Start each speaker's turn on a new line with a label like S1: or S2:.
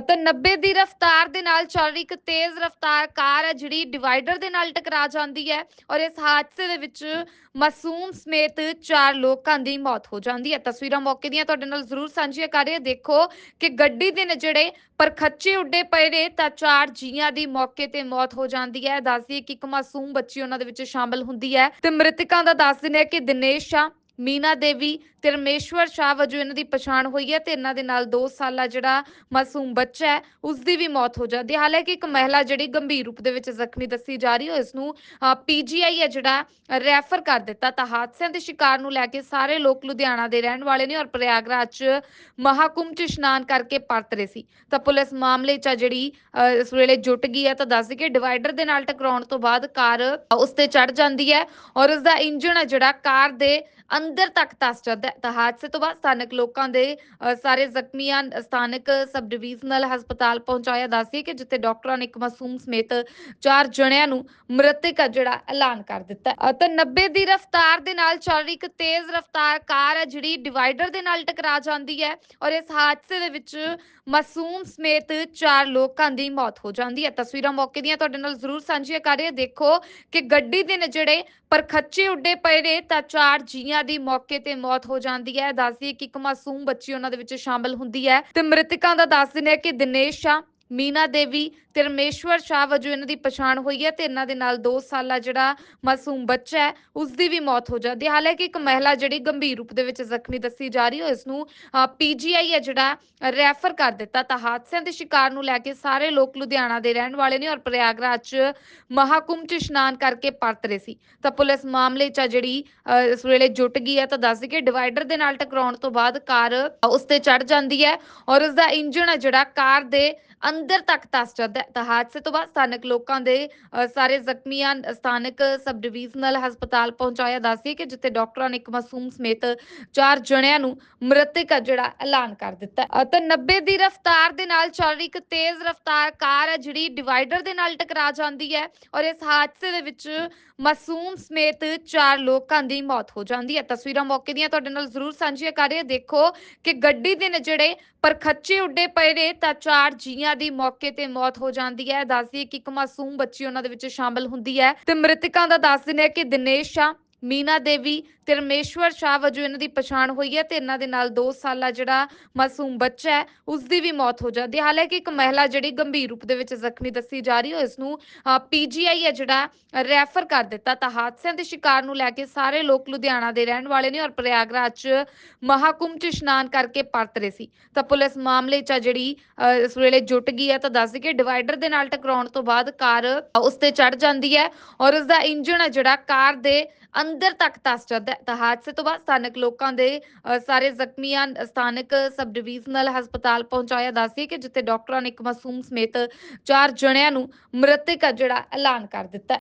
S1: ਤਾਂ 90 ਦੀ ਰਫ਼ਤਾਰ ਦੇ ਨਾਲ ਚੱਲ ਰਹੀ, ਇੱਕ ਤੇਜ਼ ਰਫ਼ਤਾਰ ਕਾਰ ਹੈ, ਜਿਹੜੀ ਡਿਵਾਈਡਰ ਦੇ ਨਾਲ ਟਕਰਾ ਜਾਂਦੀ ਹੈ ਔਰ ਇਸ ਹਾਦਸੇ ਦੇ ਵਿੱਚ ਮਾਸੂਮ ਸਮੇਤ ਚਾਰ ਲੋਕਾਂ ਦੀ ਮੌਤ ਹੋ ਜਾਂਦੀ ਹੈ। ਤਸਵੀਰਾਂ ਮੌਕੇ ਦੀਆਂ ਤੁਹਾਡੇ ਨਾਲ ਜ਼ਰੂਰ ਸਾਂਝੀਆਂ ਕਰ ਰਹੇ ਦੇਖੋ ਕਿ ਗੱਡੀ ਦੇ ਨੇ ਜਿਹੜੇ ਪਰ ਖੱਚੇ ਉੱਡੇ ਪਏ ਨੇ, ਤਾਂ ਚਾਰ ਜੀਆਂ ਦੀ ਮੌਕੇ ਤੇ ਮੌਤ ਹੋ ਜਾਂਦੀ ਹੈ। ਦੱਸਦੀ ਕਿ ਇੱਕ ਮਾਸੂਮ ਬੱਚੀ ਉਹਨਾਂ ਦੇ ਵਿੱਚ ਸ਼ਾਮਲ ਹੁੰਦੀ ਹੈ ਤੇ ਮ੍ਰਿਤਕਾਂ ਦਾ ਦੱਸ ਦਿੰਦੇ ਆ ਕਿ ਦਿਨੇਸ਼ ਸ਼ਾਹ ਮੀਨਾ ਦੇਵੀ ਤੇ ਰਮੇਸ਼ਵਰ ਸ਼ਾਹ ਵਜੋਂ ਇਹਨਾਂ ਦੀ ਪਛਾਣ ਹੋਈ ਹੈ ਤੇ ਇਹਨਾਂ ਦੇ ਨਾਲ 2 ਸਾਲਾ ਜਿਹੜਾ ਮਾਸੂਮ ਬੱਚਾ ਹੈ ਉਸ ਦੀ ਵੀ ਮੌਤ ਹੋ ਜਾਂਦੀ ਹੈ। ਹਾਲਾਂਕਿ ਇੱਕ ਮਹਿਲਾ ਜਿਹੜੀ ਗੰਭੀਰ ਰੂਪ ਦੇ ਵਿੱਚ ਜ਼ਖਮੀ ਦੱਸੀ ਜਾ ਰਹੀ ਹੈ ਇਸ ਨੂੰ ਪੀਜੀਆਈ ਹੈ ਜਿਹੜਾ, ਰੈਫਰ ਕਰ ਦਿੱਤਾ। ਤਾਂ ਹਾਦਸਿਆਂ ਦੇ ਸ਼ਿਕਾਰ ਨੂੰ ਲੈ ਕੇ ਸਾਰੇ ਲੋਕ ਲੁਧਿਆਣਾ ਦੇ ਰਹਿਣ ਵਾਲੇ ਨੇ ਔਰ ਪ੍ਰਯਾਗਰਾਜ 'ਚ ਮਹਾਕੁੰਭ 'ਚ ਇਸ਼ਨਾਨ ਕਰਕੇ ਪਰਤ ਰਹੇ ਸੀ। ਤਾਂ ਪੁਲਿਸ ਮਾਮਲੇ 'ਚ ਜਿਹੜੀ ਇਸ ਵੇਲੇ ਜੁਟ ਗਈ ਹੈ ਤਾਂ ਦੱਸ ਕਿ ਡਿਵਾਈਡਰ ਦੇ ਨਾਲ ਟਕਰਾਉਣ ਤੋਂ ਬਾਅਦ ਕਾਰ ਉਸ ਤੇ ਚੜ ਜਾਂਦੀ ਹੈ ਔਰ ਉਸ ਦਾ ਇੰਜਣ ਹੈ ਜਿਹੜਾ ਕਾਰ ਦੇ ਅੰਦਰ ਤੱਕ ਤਸ ਜਾਂਦਾ ਹੈ। ਤਾਂ ਹਾਦਸੇ ਤੋਂ ਬਾਅਦ ਸਥਾਨਕ ਲੋਕਾਂ ਦੇ ਸਾਰੇ ਜ਼ਖਮੀਆਂ, ਸਥਾਨਕ ਸਬ ਡਿਵੀਜ਼ਨਲ ਹਸਪਤਾਲ ਪਹੁੰਚਾਇਆ ਦੱਸਦੀ ਕਿ ਜਿੱਥੇ ਡਾਕਟਰਾਂ ਨੇ ਇੱਕ ਮਾਸੂਮ ਸਮੇਤ ਚਾਰ ਜਣਿਆਂ ਨੂੰ ਮ੍ਰਿਤਕ ਜਿਹੜਾ ਐਲਾਨ ਕਰ ਦਿੱਤਾ ਤਾਂ 90 ਦੀ ਰਫ਼ਤਾਰ ਦੇ ਨਾਲ ਚੱਲ ਰਹੀ ਇੱਕ ਤੇਜ਼ ਰਫ਼ਤਾਰ ਕਾਰ ਹੈ ਜਿਹੜੀ ਡਿਵਾਈਡਰ ਦੇ ਨਾਲ ਟਕਰਾ ਜਾਂਦੀ ਹੈ ਔਰ ਇਸ ਹਾਦਸੇ ਦੇ ਵਿੱਚ ਮਾਸੂਮ ਸਮੇਤ ਚਾਰ ਲੋਕਾਂ ਦੀ ਮੌਤ ਹੋ ਜਾਂਦੀ ਹੈ। ਤਸਵੀਰਾਂ ਮੌਕੇ ਦੀਆਂ ਤੁਹਾਡੇ ਨਾਲ ਜ਼ਰੂਰ ਸਾਂਝੀਆਂ ਕਰ ਰਹੇ ਦੇਖੋ ਕਿ ਗੱਡੀ ਦੇ ਜਿਹੜੇ ਪਰ ਖੱਚੇ ਉੱਡੇ ਪਏ ਨੇ ਤਾਂ ਚਾਰ ਜੀਆਂ ਦੀ ਮੌਕੇ ਤੇ ਮੌਤ ਹੋ ਜਾਂਦੀ ਹੈ। ਦੱਸਦੀ ਹੈ ਕਿ ਇੱਕ ਮਾਸੂਮ ਬੱਚੀ ਉਹਨਾਂ ਦੇ ਵਿੱਚ ਸ਼ਾਮਲ ਹੁੰਦੀ ਹੈ। ਤੇ ਮ੍ਰਿਤਕਾਂ ਦਾ ਦੱਸ ਦਿੰਦੇ ਆ ਕਿ ਦਿਨੇਸ਼ ਸ਼ਾਹ ਮੀਨਾ ਦੇਵੀ ਤੇ ਰਮੇਸ਼ਵਰ ਸ਼ਾਹ ਵਜੋਂ ਇਹਨਾਂ ਦੀ ਪਛਾਣ ਹੋਈ ਹੈ ਤੇ ਇਹਨਾਂ ਦੇ ਨਾਲ 2 ਸਾਲਾ ਜਿਹੜਾ ਮਾਸੂਮ ਬੱਚਾ ਹੈ ਉਸ ਦੀ ਵੀ ਮੌਤ ਹੋ ਜਾਂਦੀ ਹੈ। ਹਾਲਾਂਕਿ ਇੱਕ ਮਹਿਲਾ ਜਿਹੜੀ ਗੰਭੀਰ ਰੂਪ ਦੇ ਵਿੱਚ ਜ਼ਖਮੀ ਦੱਸੀ ਜਾ ਰਹੀ ਹੈ ਇਸ ਨੂੰ ਪੀਜੀਆਈ ਹੈ ਜਿਹੜਾ ਰੈਫਰ ਕਰ ਦਿੱਤਾ। ਤਾਂ ਹਾਦਸਿਆਂ ਦੇ ਸ਼ਿਕਾਰ ਨੂੰ ਲੈ ਕੇ ਸਾਰੇ ਲੋਕ ਲੁਧਿਆਣਾ ਦੇ ਰਹਿਣ ਵਾਲੇ ਨੇ ਔਰ ਪ੍ਰਯਾਗਰਾਜ 'ਚ ਮਹਾਕੁੰਭ 'ਚ ਇਸ਼ਨਾਨ ਕਰਕੇ ਪਰਤ ਰਹੇ ਸੀ। ਤਾਂ ਪੁਲਿਸ ਮਾਮਲੇ 'ਚ ਆ ਜਿਹੜੀ ਅ, ਇਸ ਵੇਲੇ ਜੁਟ ਗਈ ਹੈ ਤਾਂ ਦੱਸ ਦਈਏ ਕਿ ਡਿਵਾਈਡਰ ਦੇ ਨਾਲ ਟਕਰਾਉਣ ਤੋਂ ਬਾਅਦ ਕਾਰ ਉਸ ਤੇ ਚੜ ਜਾਂਦੀ ਹੈ ਔਰ ਉਸ ਦਾ ਇੰਜਣ ਹੈ ਜਿਹੜਾ ਕਾਰ ਦੇ ਅੰਦਰ ਤੱਕ ਧੱਸ ਜਾਂਦਾ ਹੈ। ਤਾਂ ਹਾਦਸੇ ਤੋਂ ਬਾਅਦ ਸਥਾਨਕ ਲੋਕਾਂ ਦੇ ਸਾਰੇ ਜ਼ਖਮੀਆਂ, ਸਥਾਨਕ ਸਬ ਡਿਵੀਜ਼ਨਲ ਹਸਪਤਾਲ ਪਹੁੰਚਾਇਆ। ਦੱਸਦੀ ਕਿ ਜਿੱਥੇ ਡਾਕਟਰਾਂ ਨੇ ਇੱਕ ਮਾਸੂਮ ਸਮੇਤ ਚਾਰ ਜਣਿਆਂ ਨੂੰ ਮ੍ਰਿਤਕ ਜਿਹੜਾ ਐਲਾਨ ਕਰ ਦਿੱਤਾ ਹੈ। 90 ਦੀ ਰਫ਼ਤਾਰ ਦੇ ਨਾਲ ਚੱਲ ਰਹੀ ਇੱਕ ਤੇਜ਼ ਰਫ਼ਤਾਰ ਕਾਰ ਹੈ, ਜਿਹੜੀ ਡਿਵਾਈਡਰ ਦੇ ਨਾਲ ਟਕਰਾ ਜਾਂਦੀ ਹੈ ਔਰ ਇਸ ਹਾਦਸੇ ਦੇ ਵਿੱਚ ਮਾਸੂਮ ਸਮੇਤ ਚਾਰ ਲੋਕਾਂ ਦੀ ਮੌਤ ਹੋ ਜਾਂਦੀ ਹੈ। ਤਸਵੀਰਾਂ ਮੌਕੇ ਦੀਆਂ ਤੁਹਾਡੇ ਨਾਲ ਜ਼ਰੂਰ ਸਾਂਝੀਆਂ ਕਰ ਰਹੇ ਦੇਖੋ ਕਿ ਗੱਡੀ ਦੇ ਨੇੜੇ ਪਰ ਖੱਚੇ ਉੱਡੇ ਪਏ ਨੇ, ਤਾਂ ਚਾਰ ਜੀਆਂ ਦੀ ਮੌਕੇ ਤੇ ਮੌਤ ਹੋ ਜਾਂਦੀ ਹੈ। ਦੱਸਦੀਏ ਕਿ ਇੱਕ ਮਾਸੂਮ ਬੱਚੀ ਉਹਨਾਂ ਦੇ ਵਿੱਚ ਸ਼ਾਮਲ ਹੁੰਦੀ ਹੈ। ਤੇ ਮ੍ਰਿਤਕਾਂ ਦਾ ਦੱਸ ਦਿੰਦੇ ਆ ਕਿ ਦਿਨੇਸ਼ ਸ਼ਾਹ, ਮੀਨਾ ਦੇਵੀ ਤੇ ਰਮੇਸ਼ਵਰ ਸ਼ਾਹ ਵਜੋਂ ਇਹਨਾਂ ਦੀ ਪਛਾਣ ਹੋਈ ਹੈ ਤੇ ਇਹਨਾਂ ਦੇ ਨਾਲ 2 ਸਾਲਾ ਜਿਹੜਾ ਮਾਸੂਮ ਬੱਚਾ ਹੈ ਉਸ ਦੀ ਵੀ ਮੌਤ ਹੋ ਜਾਂਦੀ ਹੈ। ਹਾਲਾਂਕਿ ਇੱਕ ਮਹਿਲਾ ਜਿਹੜੀ ਗੰਭੀਰ ਰੂਪ ਦੇ ਵਿੱਚ ਜ਼ਖਮੀ ਦੱਸੀ ਜਾ ਰਹੀ ਹੈ ਇਸ ਨੂੰ ਪੀਜੀਆਈ ਹੈ ਜਿਹੜਾ, ਰੈਫਰ ਕਰ ਦਿੱਤਾ। ਤਾਂ ਹਾਦਸਿਆਂ ਦੇ ਸ਼ਿਕਾਰ ਨੂੰ ਲੈ ਕੇ ਸਾਰੇ ਲੋਕ ਲੁਧਿਆਣਾ ਦੇ ਰਹਿਣ ਵਾਲੇ ਨੇ ਔਰ ਪ੍ਰਯਾਗਰਾਜ 'ਚ ਮਹਾਕੁੰਭ 'ਚ ਇਸ਼ਨਾਨ ਕਰਕੇ ਪਰਤ ਰਹੇ ਸੀ। ਤਾਂ ਪੁਲਿਸ ਮਾਮਲੇ 'ਚ ਜਿਹੜੀ ਇਸ ਵੇਲੇ ਜੁਟ ਗਈ ਹੈ ਤਾਂ ਦੱਸ ਕਿ ਡਿਵਾਈਡਰ ਦੇ ਨਾਲ ਟਕਰਾਉਣ ਤੋਂ ਬਾਅਦ ਕਾਰ ਉਸ ਤੇ ਚੜ ਜਾਂਦੀ ਹੈ ਔਰ ਉਸ ਦਾ ਇੰਜਣ ਜਿਹੜਾ ਕਾਰ ਦੇ ਅੰਦਰ ਤੱਕ ਤਸ ਜਾਂਦਾ ਹੈ ਤਾਂ ਹਾਦਸੇ ਤੋਂ ਬਾਅਦ ਸਥਾਨਕ ਲੋਕਾਂ ਦੇ ਅ, ਸਾਰੇ ਜ਼ਖਮੀਆਂ ਸਥਾਨਕ ਸਬ ਡਿਵੀਜ਼ਨਲ ਹਸਪਤਾਲ ਪਹੁੰਚਾਇਆ ਦੱਸਦੀ ਕਿ ਜਿੱਥੇ ਡਾਕਟਰਾਂ ਨੇ ਇੱਕ ਮਾਸੂਮ ਸਮੇਤ ਚਾਰ ਜਣਿਆਂ ਨੂੰ ਮ੍ਰਿਤਕ ਆ ਜਿਹੜਾ ਐਲਾਨ ਕਰ ਦਿੱਤਾ।